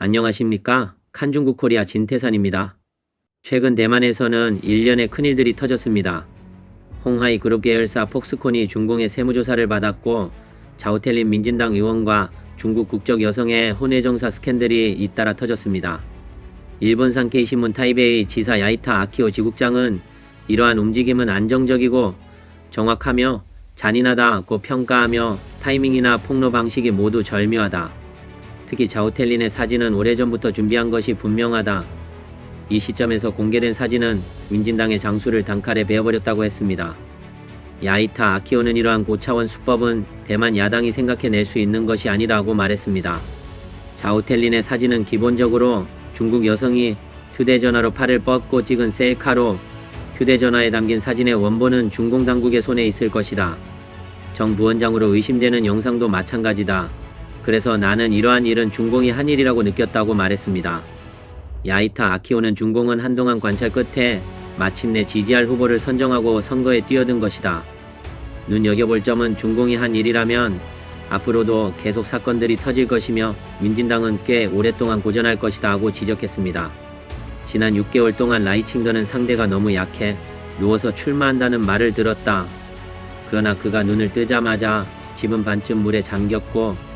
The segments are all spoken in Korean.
안녕하십니까? 칸중국 코리아 진태산입니다. 최근 대만에서는 일련의 큰일들이 터졌습니다. 홍하이 그룹 계열사 폭스콘이 중공의 세무조사를 받았고 자오텔린 민진당 의원과 중국 국적 여성의 혼외정사 스캔들이 잇따라 터졌습니다. 일본 산 케이신문 타이베이 지사 야이타 아키오 지국장은 이러한 움직임은 안정적이고 정확하며 잔인하다고 평가하며 타이밍이나 폭로 방식이 모두 절묘하다. 특히 자오텔린의 사진은 오래전부터 준비한 것이 분명하다. 이 시점에서 공개된 사진은 민진당의 장수를 단칼에 베어버렸다고 했습니다. 야이타 아키오는 이러한 고차원 수법은 대만 야당이 생각해낼 수 있는 것이 아니다고 말했습니다. 자오텔린의 사진은 기본적으로 중국 여성이 휴대전화로 팔을 뻗고 찍은 셀카로 휴대전화에 담긴 사진의 원본은 중공 당국의 손에 있을 것이다. 정 부원장으로 의심되는 영상도 마찬가지다. 그래서 나는 이러한 일은 중공이 한 일이라고 느꼈다고 말했습니다. 야이타 아키오는 중공은 한동안 관찰 끝에 마침내 지지할 후보를 선정하고 선거에 뛰어든 것이다. 눈여겨볼 점은 중공이 한 일이라면 앞으로도 계속 사건들이 터질 것이며 민진당은 꽤 오랫동안 고전할 것이다 하고 지적했습니다. 지난 6개월 동안 라이칭더는 상대가 너무 약해 누워서 출마한다는 말을 들었다. 그러나 그가 눈을 뜨자마자 집은 반쯤 물에 잠겼고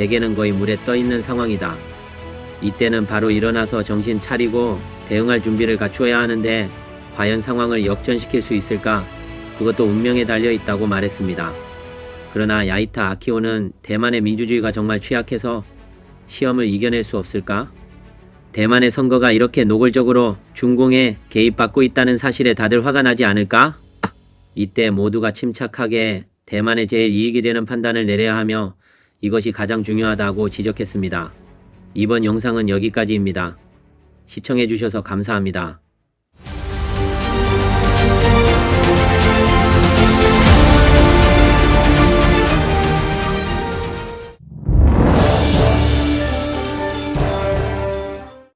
베개는 거의 물에 떠 있는 상황이다. 이때는 바로 일어나서 정신 차리고 대응할 준비를 갖추어야 하는데 과연 상황을 역전시킬 수 있을까? 그것도 운명에 달려 있다고 말했습니다. 그러나 야이타 아키오는 대만의 민주주의가 정말 취약해서 시험을 이겨낼 수 없을까? 대만의 선거가 이렇게 노골적으로 중공에 개입받고 있다는 사실에 다들 화가 나지 않을까? 이때 모두가 침착하게 대만의 제일 이익이 되는 판단을 내려야 하며 이것이 가장 중요하다고 지적했습니다. 이번 영상은 여기까지입니다. 시청해주셔서 감사합니다.